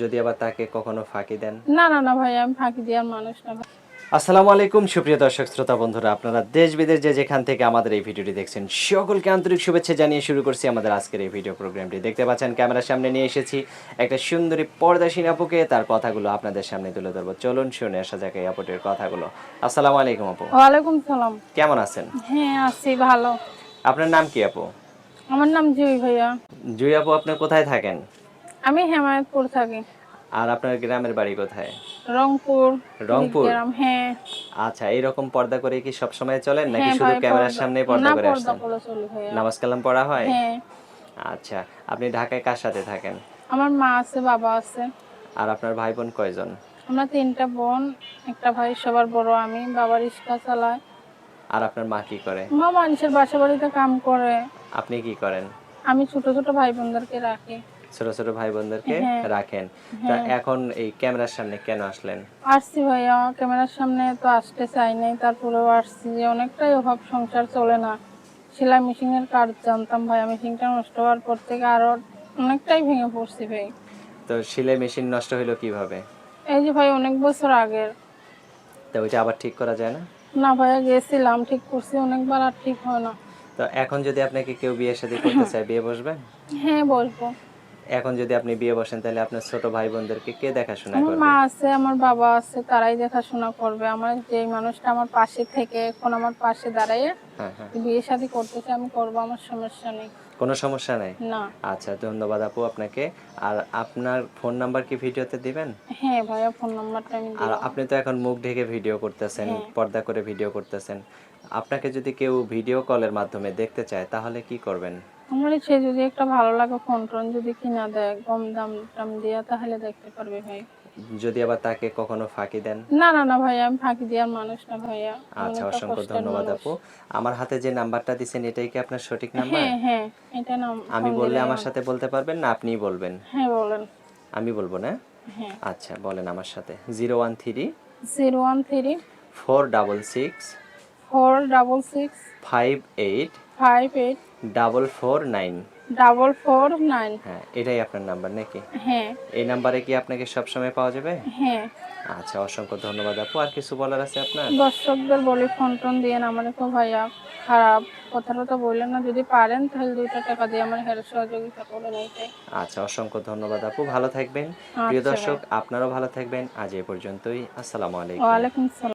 যদি আবার তাকে কখনো ফাঁকি দেন? না না না ভাই আমি ফাঁকি দেওয়ার মানুষ না ভাই। আসসালামু আলাইকুম সুপ্রিয় দর্শক শ্রোতা বন্ধুরা আপনারা দেশ বিদেশ যে যেখান থেকে আমাদের এই ভিডিওটি দেখছেন সকলকে আন্তরিক শুভেচ্ছা জানিয়ে শুরু করছি আমাদের আজকের এই ভিডিও প্রোগ্রামটি। দেখতে পাচ্ছেন ক্যামেরার সামনে নিয়ে এসেছি একটা সুন্দরী পর্দাসীন আপুকে তার কথাগুলো আপনাদের সামনে তুলে ধরবো। চলুন শুনে আসা যাক এই আপুটির কথাগুলো। আসসালামু আলাইকুম আপু। ওয়ালাইকুম সালাম। কেমন আছেন? হ্যাঁ আছি ভালো। আপনার নাম কি আপু? আমার নাম জুই ভাইয়া। জুই আপু আপনি কোথায় থাকেন? আমি হেমায়তপুর থাকি। আর আপনার গ্রামের বাড়ি কোথায়? রংপুর রংপুর? গ্রাম হ্যাঁ। আচ্ছা এইরকম পর্দা করে কি সব সময় চলেন নাকি হ্যাঁ শুধু ক্যামেরার সামনে পর্দা করে ভাইয়া। নামাজ কালাম পড়া হয়? হ্যাঁ। আচ্ছা আপনি ঢাকায় কার সাথে থাকেন? আমার মা আছে বাবা আছে। আর আপনার ভাই বোন কয়জন? আমরা তিনটা বোন একটা ভাই সবার বড় আমি বাবা রিক্সা চালায়। আর আপনার মা কি করে? মা মানুষের বাসা বাড়িতে কাম করে। আপনি কি করেন? আমি ছোট ছোট ভাই বোনদেরকে রাখি। ছোট ছোট ভাই বোনদেরকে হ্যাঁ। রাখেন। তা এখন এই ক্যামেরার সামনে কেন আসলেন? আসছি ভাইয়া ক্যামেরার সামনে তো আসতে চাই নাই তারপরেও আসছি যে অনেকটাই অভাব সংসার চলে না। সেলাই মেশিনের কাজ জানতাম ভাইয়া মেশিনটা নষ্ট হওয়ার পর থেকে আরও অনেকটাই ভেঙে পড়ছি ভাই। তো সেলাই মেশিন নষ্ট হলো কীভাবে? এই যে ভাই অনেক বছর আগের। তো ওইটা আবার ঠিক করা যায় না? না ভাইয়া গেছিলাম ঠিক করছি অনেকবার আর ঠিক হয় না। তো এখন যদি আপনাকে কেউ বিয়ে শাদী করতে চায় বিয়ে বসবেন? হ্যাঁ বলব এখন যদি আপনি বিয়ে বসেন তাহলে আপনার ছোট ভাই বোনদেরকে কে দেখাশোনা করবে? মা আছে আমার বাবা আছে তারাই দেখাশোনা করবে। আমার যে মানুষটা আমার পাশে থেকে এখন আমার পাশে দাঁড়াইয়ে হ্যাঁ হ্যাঁ। বিয়ে শাদী করতেছে আমি করব আমার সমস্যা নেই। কোনো সমস্যা নাই? না। আচ্ছা ধন্যবাদ আপু আপনাকে। আর আপনার ফোন নাম্বার কি ভিডিওতে দিবেন? হ্যাঁ ভাইয়া ফোন নাম্বারটা আমি আর আপনি তো এখন মুখ ঢেকে ভিডিও করতেছেন হ্যাঁ। পর্দা করে ভিডিও করতেছেন। আপনাকে যদি কেউ ভিডিও কলের মাধ্যমে দেখতে চায় তাহলে কি করবেন? আমার সে যদি একটা ভালো লাগে ফোন টোন যদি কিনা দেয় কম দাম টাম দিয়া তাহলে দেখতে পারবে ভাই। যদি আবার তাকে কখনো ফাঁকি দেন? না না না ভাইয়া আমি ফাঁকি দেওয়ার মানুষ না ভাইয়া। আচ্ছা অসংখ্য ধন্যবাদ আপু। আমার হাতে যে নাম্বারটা দিছেন এটাই কি আপনার সঠিক নাম্বার? হ্যাঁ হ্যাঁ এটা নাম আমি বললে আমার সাথে বলতে পারবেন না আপনিই বলবেন? হ্যাঁ বলেন। আমি বলব না? হ্যাঁ। আচ্ছা বলেন আমার সাথে। Zero one three zero one three four double four nine. Double four nine. হ্যাঁ এটাই আপনার নাম্বার নাকি? হ্যাঁ। এই নাম্বারে কি আপনাকে সবসময় পাওয়া যাবে? হ্যাঁ। আচ্ছা অসংখ্য ধন্যবাদ আপু। আর কিছু বলার আছে আপনার? দর্শকদের বলি ফোন টোন দিয়ে আমার তো ভাইয়া খারাপ। কথাটা তো বললেন না যদি পারেন তাহলে দুইটা টাকা দিয়ে আমার হেল্প সহযোগিতা করে নিতে আচ্ছা অসংখ্য ধন্যবাদ আপু। ভালো থাকবেন। প্রিয় আচ্ছা দর্শক আপনারাও ভালো থাকবেন। আজ এ পর্যন্তই। আসসালামু আলাইকুম। ওয়ালাইকুম সালাম